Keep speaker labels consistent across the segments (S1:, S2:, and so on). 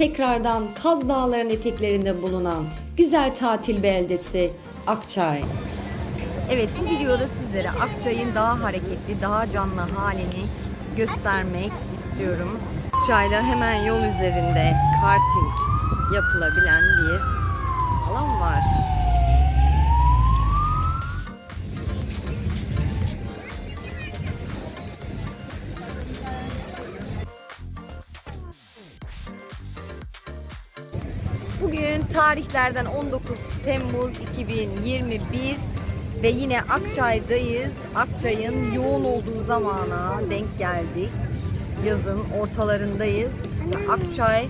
S1: tekrardan Kaz Dağları'nın eteklerinde bulunan güzel tatil beldesi Akçay. Evet bu videoda sizlere Akçay'ın daha hareketli, daha canlı halini göstermek istiyorum. Akçay'da hemen yol üzerinde karting yapılabilen bir alan var. Tarihlerden 19 Temmuz 2021 ve yine Akçay'dayız. Akçay'ın yoğun olduğu zamana denk geldik. Yazın ortalarındayız ve Akçay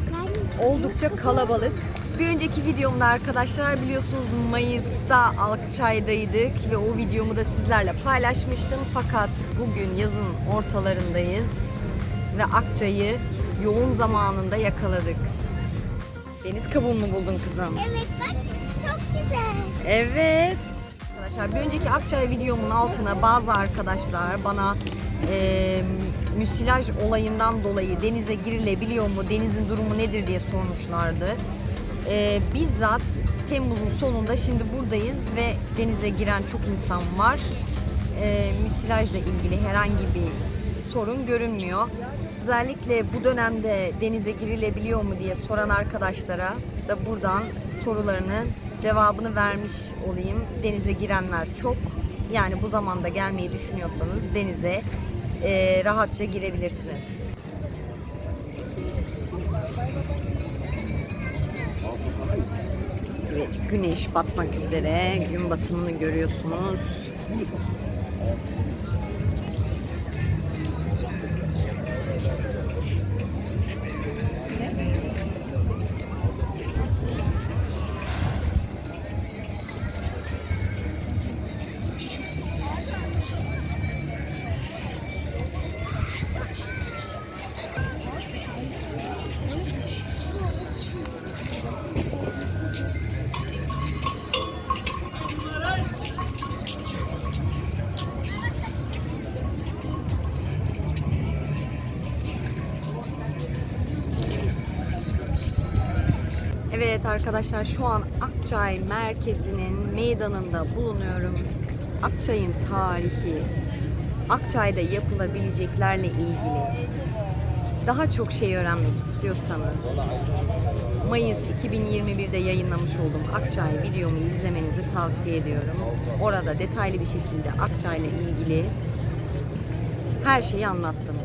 S1: oldukça kalabalık. Bir önceki videomda arkadaşlar biliyorsunuz Mayıs'ta Akçay'daydık ve o videomu da sizlerle paylaşmıştım. Fakat bugün yazın ortalarındayız ve Akçay'ı yoğun zamanında yakaladık. Deniz kabuğu mu buldun kızım?
S2: Evet bak çok güzel.
S1: Evet. Arkadaşlar bir önceki Akçay videomun altına bazı arkadaşlar bana e, müsilaj olayından dolayı denize girilebiliyor mu, denizin durumu nedir diye sormuşlardı. E, bizzat Temmuz'un sonunda şimdi buradayız ve denize giren çok insan var. E, müsilajla ilgili herhangi bir sorun görünmüyor. Özellikle bu dönemde denize girilebiliyor mu diye soran arkadaşlara da buradan sorularının cevabını vermiş olayım. Denize girenler çok. Yani bu zamanda gelmeyi düşünüyorsanız denize e, rahatça girebilirsiniz. Evet, güneş batmak üzere. Gün batımını görüyorsunuz. Evet arkadaşlar şu an Akçay merkezinin meydanında bulunuyorum. Akçay'ın tarihi, Akçay'da yapılabileceklerle ilgili daha çok şey öğrenmek istiyorsanız Mayıs 2021'de yayınlamış olduğum Akçay videomu izlemenizi tavsiye ediyorum. Orada detaylı bir şekilde Akçay'la ilgili her şeyi anlattım.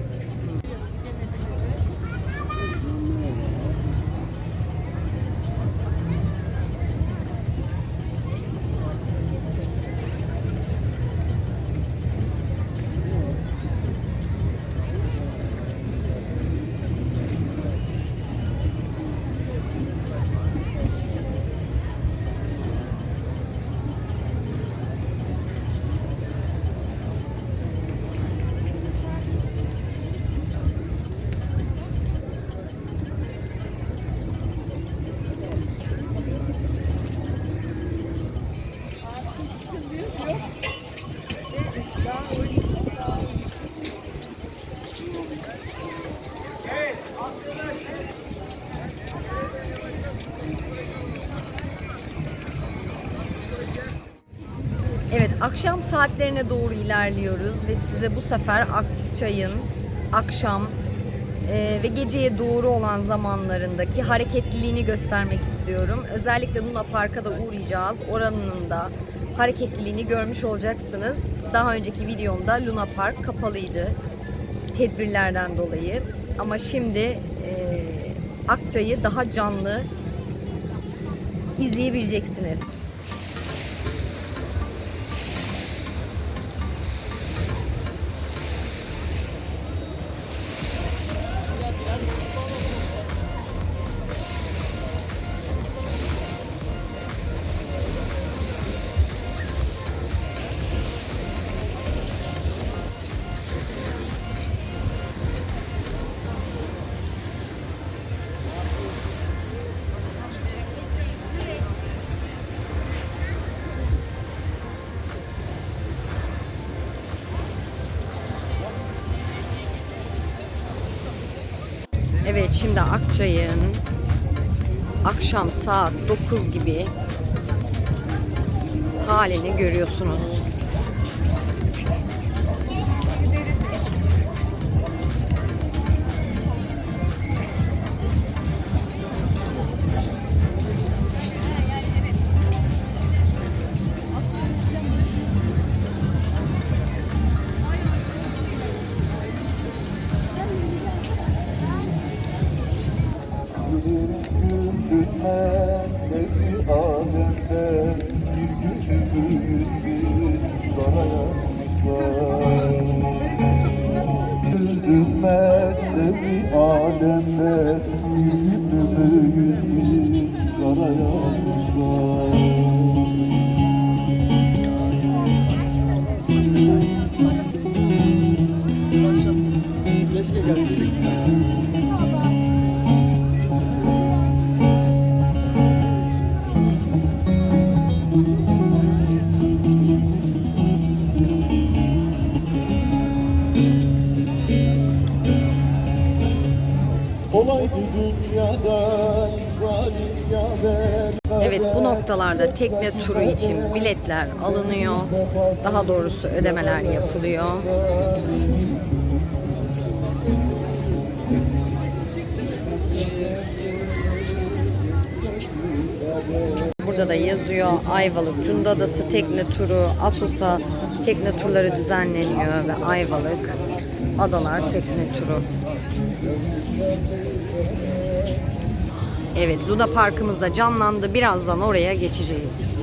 S1: Akşam saatlerine doğru ilerliyoruz ve size bu sefer Akçay'ın akşam e, ve geceye doğru olan zamanlarındaki hareketliliğini göstermek istiyorum. Özellikle Luna Park'a da uğrayacağız. Oranın da hareketliliğini görmüş olacaksınız. Daha önceki videomda Luna Park kapalıydı tedbirlerden dolayı. Ama şimdi e, Akçay'ı daha canlı izleyebileceksiniz. Evet şimdi Akçay'ın akşam saat 9 gibi halini görüyorsunuz. Evet bu noktalarda tekne turu için biletler alınıyor. Daha doğrusu ödemeler yapılıyor. Burada da yazıyor Ayvalık Cunda Adası tekne turu, Asos'a tekne turları düzenleniyor ve Ayvalık Adalar tekne turu. Evet, Luna Parkımız da canlandı. Birazdan oraya geçeceğiz.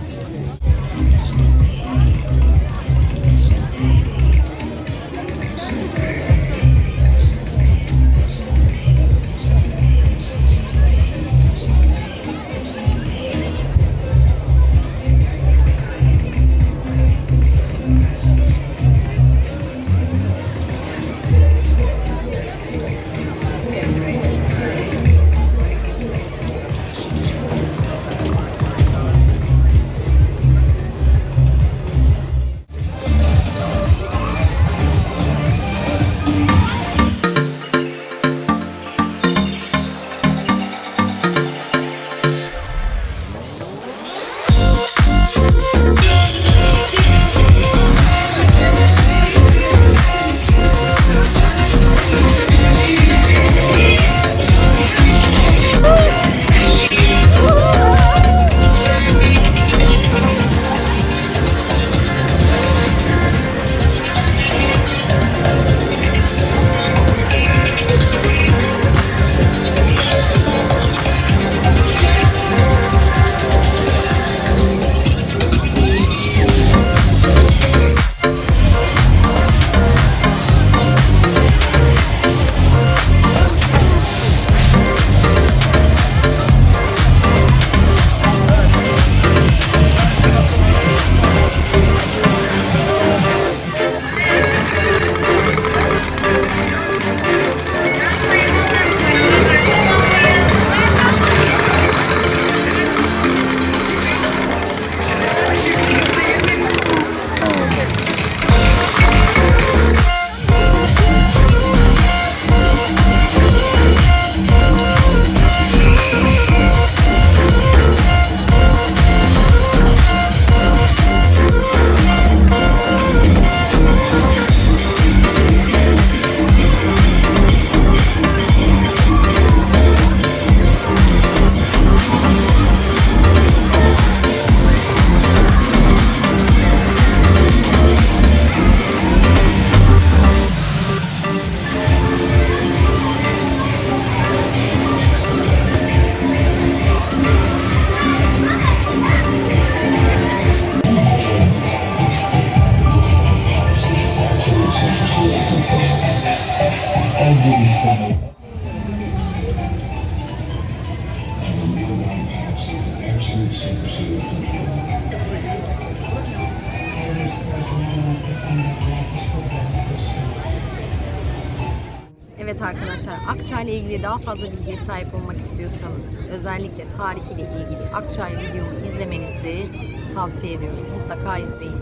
S1: Arkadaşlar Akçay ile ilgili daha fazla bilgiye sahip olmak istiyorsanız özellikle tarihiyle ilgili Akçay videomu izlemenizi tavsiye ediyorum. Mutlaka izleyin.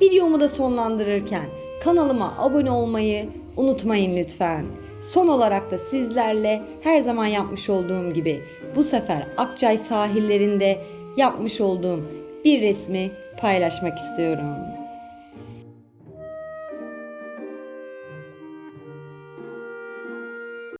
S1: Videomu da sonlandırırken kanalıma abone olmayı unutmayın lütfen. Son olarak da sizlerle her zaman yapmış olduğum gibi bu sefer Akçay sahillerinde yapmış olduğum bir resmi paylaşmak istiyorum.